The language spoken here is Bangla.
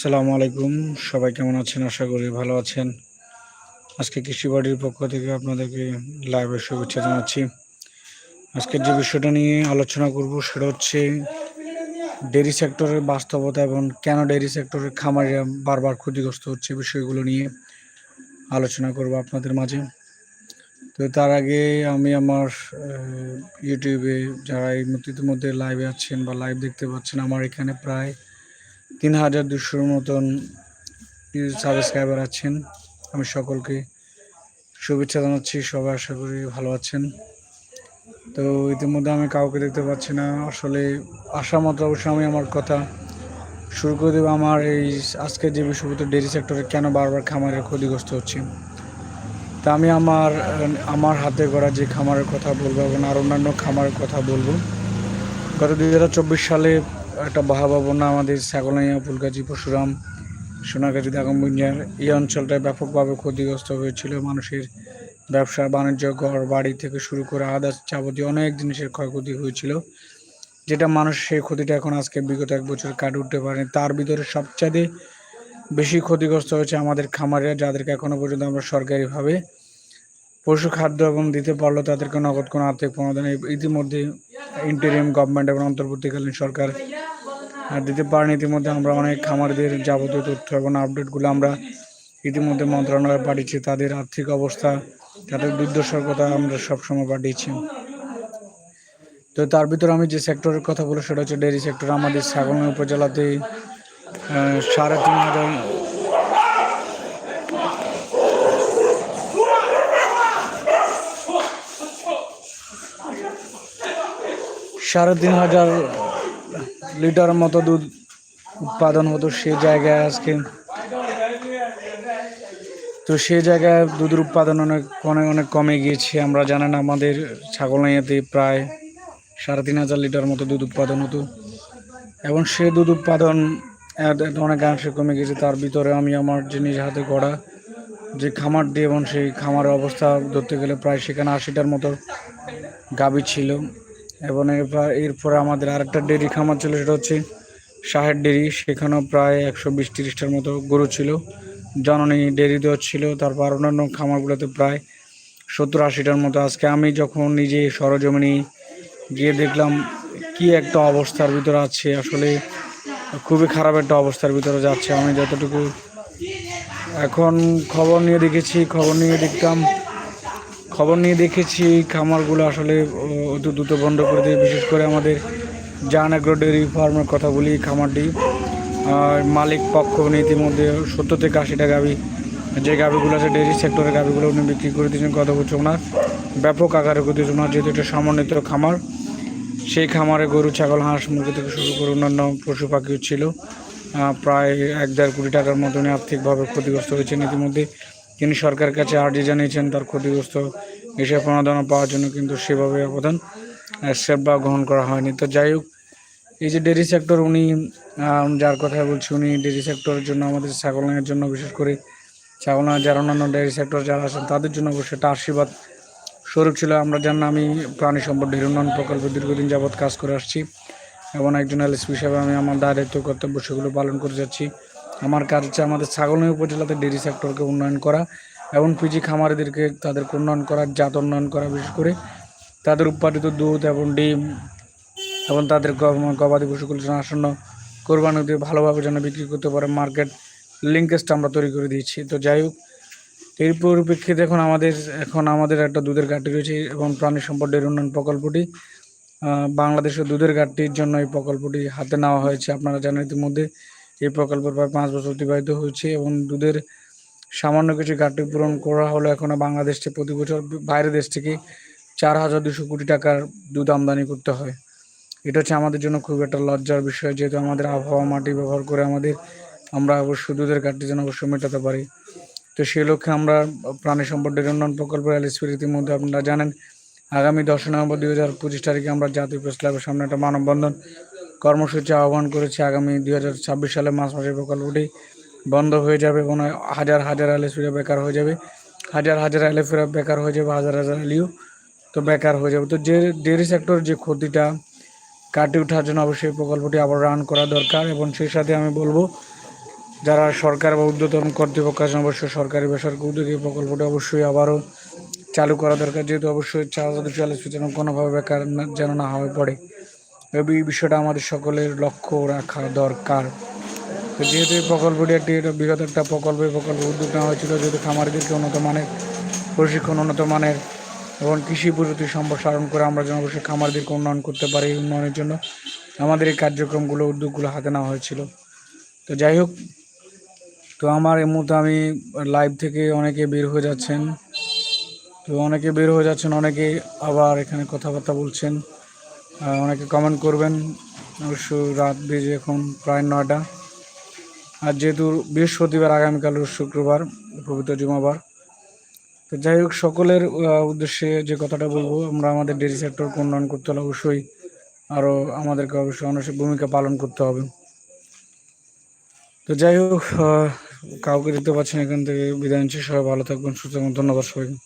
আসসালামু আলাইকুম সবাই কেমন আছেন? আশা করি ভালো আছেন। আজকে কৃষিবাড়ির পক্ষ থেকে আপনাদেরকে লাইভের শুভেচ্ছা জানাচ্ছি। আজকে যে বিষয়টা নিয়ে আলোচনা করব সেটা হচ্ছে ডেরি সেক্টরের বাস্তবতা এবং কেন ডেরি সেক্টরের খামারিরা বারবার ক্ষতিগ্রস্ত হচ্ছে বিষয়গুলো নিয়ে আলোচনা করব আপনাদের মাঝে। তো তার আগে আমি আমার ইউটিউবে যারা এই মধ্যে লাইভে আছেন বা লাইভ দেখতে পাচ্ছেন, আমার এখানে প্রায় তিন হাজার দুশোর মতন সাবস্ক্রাইবার আছেন। আমি সকলকে শুভেচ্ছা জানাচ্ছি, সবাই আশা করি ভালো আছেন। তো ইতিমধ্যে আমি কাউকে দেখতে পাচ্ছি না। আসলে আশা মতো অবশ্যই আমি আমার কথা শুরু করে দেবো। আমার এই আজকে যে বিষয়বস্তু ডেরি সেক্টরে কেন বারবার খামারের ক্ষতিগ্রস্ত হচ্ছে। তা আমি আমার আমার হাতে করা যে খামারের কথা বলব এবং আর অন্যান্য খামারের কথা বলব। গত দুই হাজার চব্বিশ সালে একটা বাহাবা বন্যা আমাদের ছাগলাইয়া ফুলগাছি পরশুরাম সোনাগাছি দাগম্বুঞ্জার এই অঞ্চলটায় ব্যাপকভাবে ক্ষতিগ্রস্ত হয়েছিল। মানুষের ব্যবসা, বাণিজ্য, ঘর, বাড়ি থেকে শুরু করে আদার্স যাবতীয় অনেক জিনিসের ক্ষয়ক্ষতি হয়েছিল, যেটা মানুষ সেই ক্ষতিটা এখন আজকে বিগত এক বছর কাটে উঠতে পারেনি। তার ভিতরে সবচাইতে বেশি ক্ষতিগ্রস্ত হয়েছে আমাদের খামারিরা, যাদেরকে এখনও পর্যন্ত আমরা সরকারিভাবে পশু খাদ্য এবং দিতে পারল তাদেরকে নগদ কোনো আর্থিক প্রণোদন ইতিমধ্যে ইন্টারিম গভর্নমেন্ট এবং অন্তর্বর্তীকালীন সরকার দিতে পারেন, ইতিমধ্যে আমরা অনেক খামারদের যাবতীয় তথ্য এবং আপডেটগুলো আমরা ইতিমধ্যে মন্ত্রণালয়ে পাঠিয়েছি। তাদের আর্থিক অবস্থা, তাদের দুর্দশার কথা আমরা সবসময় পাঠিয়েছি। তো তার ভিতরে আমি যে সেক্টরের কথা বলি সেটা হচ্ছে ডেয়ারি সেক্টর আমাদের ছাগলনা উপজেলাতে সাড়ে তিন হাজার সাড়ে তিন হাজার লিটার মতো দুধ উৎপাদন হতো সে জায়গায় আজকে। তো সে জায়গায় দুধের উৎপাদন অনেক অনেক অনেক কমে গিয়েছে। আমরা জানেন আমাদের ছাগল ছাগলনাইয়াতে প্রায় সাড়ে তিন হাজার লিটার মতো দুধ উৎপাদন হতো। এবং সে দুধ উৎপাদন অনেকাংশে কমে গেছে তার ভিতরে আমি আমার যে নিজ হাতে গড়া যে খামারটি এবং সেই খামারের অবস্থা ধরতে গেলে প্রায় সেখানে আশিটার মতো গাভী ছিল। এবং এরপর আমাদের আরেকটা ডেরি খামার ছিল, সেটা হচ্ছে শাহের ডেরি। সেখানেও প্রায় একশো বিশ তিরিশটার মতো গরু ছিল। জননী ডেরি দেওয়া ছিল। তারপর অন্যান্য খামারগুলোতে প্রায় সত্তর আশিটার মতো। আজকে আমি যখন নিজে সরজমিনি গিয়ে দেখলাম কি একটা অবস্থার ভিতরে আছে, আসলে খুবই খারাপ একটা অবস্থার ভিতরে যাচ্ছে। আমি যতটুকু এখন খবর নিয়ে দেখেছি, খবর নিয়ে দেখতাম খবর নিয়ে দেখেছি, খামারগুলো আসলে অতি দ্রুত বন্ধ করে দিয়ে, বিশেষ করে আমাদের জান অ্যাগ্রো ডেয়ারি ফার্মের কথা বলি খামারটি। আর মালিক পক্ষ ইতিমধ্যে সত্তর থেকে আশিটা গাভি যে গাভিগুলো আছে, ডেয়ারি সেক্টরের গাভিগুলো উনি বিক্রি করে দিয়েছেন কথা বছর ওনার। ব্যাপক আকারে করে দিয়েছেন ওনার, যেহেতু এটা সমন্বিত খামার, সেই খামারে গরু, ছাগল, হাঁস, মুরগি থেকে শুরু করে অন্যান্য পশু পাখিও ছিল। প্রায় এক দেড় কোটি টাকার মতো উনি আর্থিকভাবে ক্ষতিগ্রস্ত হয়েছেন ইতিমধ্যে। তিনি সরকারের কাছে আর্জি জানিয়েছেন, তার ক্ষতিগ্রস্ত হিসেবে প্রণোদনা পাওয়ার জন্য কিন্তু সেভাবে অবদান স্টেপ বা গ্রহণ করা হয়নি। তো যাই হোক, এই যে ডেরি সেক্টর, উনি যার কথা বলছি, উনি ডেরি সেক্টরের জন্য আমাদের ছাগলের জন্য বিশেষ করে ছাগল যারা অন্যান্য ডেয়ারি সেক্টর যারা আছেন, তাদের জন্য অবশ্যই একটা আশীর্বাদ স্বরূপ ছিল। আমরা জানেন আমি প্রাণী সম্পদ ডেরি উন্নয়ন প্রকল্পে দীর্ঘদিন যাবৎ কাজ করে আসছি এবং একজন এলএসপি হিসাবে আমি আমার দায়িত্ব, কর্তব্য, সেগুলো পালন করে যাচ্ছি। আমার কাজ হচ্ছে আমাদের ছাগলনাই উপজেলাতে ডেরি সেক্টরকে উন্নয়ন করা এবং পিজি খামারিদেরকে তাদেরকে উন্নয়ন করা জাত উন্নয়ন করা, বিশেষ করে তাদের উৎপাদিত দুধ এবং ডিম এবং তাদের গবাদি পশুগুলো যেন আসন্ন কোরবানি দিয়ে ভালোভাবে যেন বিক্রি করতে পারে। মার্কেট লিঙ্কেজটা আমরা তৈরি করে দিয়েছি। তো যাই হোক, এর পরিপ্রেক্ষিতে এখন আমাদের এখন আমাদের একটা দুধের ঘাটতি রয়েছে এবং প্রাণী সম্পদ ডেয়ারি উন্নয়ন প্রকল্পটি বাংলাদেশের দুধের ঘাটতির জন্য এই প্রকল্পটি হাতে নেওয়া হয়েছে। আপনারা জানেন ইতিমধ্যে এই প্রকল্পের প্রায় পাঁচ বছর অতিবাহিত হয়েছে এবং দুধের সামান্য কিছু ঘাটতি পূরণ করা হলো এখনও বাংলাদেশ প্রতি বছর বাইরের দেশ থেকে চার হাজার দুশো কোটি টাকার দুধ আমদানি করতে হয়। এটা হচ্ছে আমাদের জন্য খুব একটা লজ্জার বিষয়, যেহেতু আমাদের আবহাওয়া, মাটি ব্যবহার করে আমাদের আমরা অবশ্যই দুধের ঘাটতি যেন অবশ্যই মেটাতে পারি। তো সেই লক্ষ্যে আমরা প্রাণী সম্পদ ডেয়ারি উন্নয়ন প্রকল্প এলএসপির ইতিমধ্যে আপনারা জানেন, আগামী দশ নভেম্বর দুই হাজার পঁচিশ তারিখে আমরা জাতীয় প্রেস ক্লাবের সামনে একটা মানববন্ধন কর্মসূচি আহ্বান করেছে আগামী দুই হাজার ছাব্বিশ সালে মাসে প্রকল্পটি বন্ধ হয়ে যাবে এবং হাজার হাজার এলএসপিরা বেকার হয়ে যাবে। হাজার হাজার এলএফিরা বেকার হয়ে যাবে, হাজার হাজার এলিও তো বেকার হয়ে যাবে। তো যে ডেয়ারি সেক্টর যে ক্ষতিটা কাটিয়ে ওঠার জন্য অবশ্যই প্রকল্পটি আবার রান করা দরকার এবং সেই সাথে আমি বলব, যারা সরকার বা উদ্যতন কর্তৃপক্ষ আছেন, অবশ্যই সরকারি বেসরকারি উদ্যোগী এই প্রকল্পটি অবশ্যই আবারও চালু করা দরকার। যেহেতু অবশ্যই চার হাজার চুয়াল্লিশ যেন কোনোভাবে বেকার যেন না হয়ে পড়ে। এই বিষয়টা আমাদের সকলের লক্ষ্য রাখা দরকার। তো যেহেতু এই প্রকল্পটি একটি বৃহৎ একটা প্রকল্প, এই প্রকল্প উদ্যোগ নেওয়া হয়েছিল যেহেতু খামারিদেরকে উন্নত মানের, প্রশিক্ষণ উন্নত মানের এবং কৃষি প্রযুক্তি সম্প্রসারণ করে আমরা যেন অবশ্যই খামারদেরকে উন্নয়ন করতে পারি উন্নয়নের জন্য আমাদের এই কার্যক্রমগুলো, উদ্যোগগুলো হাতে নেওয়া হয়েছিল। তো যাই হোক, তো আমার এই মুহূর্তে আমি লাইভ থেকে অনেকে বের হয়ে যাচ্ছেন। তো অনেকে বের হয়ে যাচ্ছেন, অনেকে আবার এখানে কথাবার্তা বলছেন। অনেকে কমেন্ট করবেন অবশ্য রাত বেজে এখন প্রায় নয়টা। আর যেহেতু বৃহস্পতিবার, আগামীকাল শুক্রবার, পবিত্র জুমাবার, তো যাই হোক, সকলের উদ্দেশ্যে যে কথাটা বলব, আমরা আমাদের ডেরি সেক্টরকে উন্নয়ন করতে হলে অবশ্যই আরও আমাদেরকে অবশ্যই অনেক ভূমিকা পালন করতে হবে। তো যাই হোক কাউকে দেখতে পাচ্ছেন এখান থেকে বিদায় নিচ্ছি। সবাই ভালো থাকবেন, সুস্থ ধন্যবাদ সবাইকে।